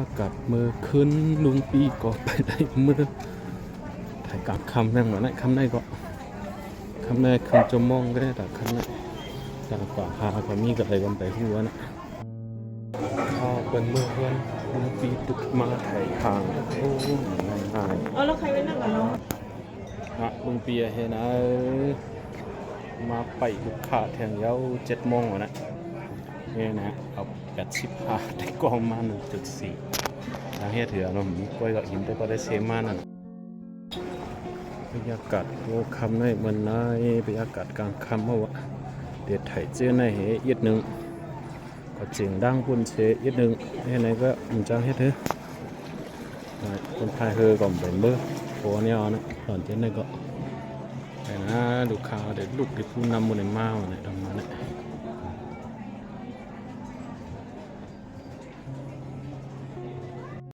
อากาศมือขึ้นลุงปีก็ไปได้มือถ่ายกลางคำนั่งมาไหนคำไหนก็คำไหนคืนจะมองก็ได้แต่คำไหนแต่กว่าพาก็มีกับอะไรกันไปหัวนะข้าวเป็นมือเพื่อนลุงปีตึกมาถ่ายทางโอ้ง่ายง่ายเออแล้วใครไปนั่งกับเราๆฮะลุงปีเห็นนะมาไปลูกค้าแทงเย้าเจ็ดโมงวะนะ นี่นะเอาแปดสิบห้าได้กล้องมาหนึ่งจุดสี่ทางเฮ็ดเถื่อนาะมีกล้วยกับหินแต่ก็ได้เซมานั่นบรรยากาศโอ้คำในเมือนนายบรรยากาศกลางคำเมื่อวะเด็ดไถ่เจ้าในเหเอียดหนึ่งก็เจียงดังปุ่นเชเอีดหนึ่งเฮ็ดไหนก็มันจังเฮ็ดเถอะคนไทยเฮอก่อนเป็นเบอร์โคเนี่ยเอานะตอนเจ้าในก็แต่นะดูข่าวเด็ดลูกเด็ดผู้นำบนในมาวันไหนทำมาเนี่ย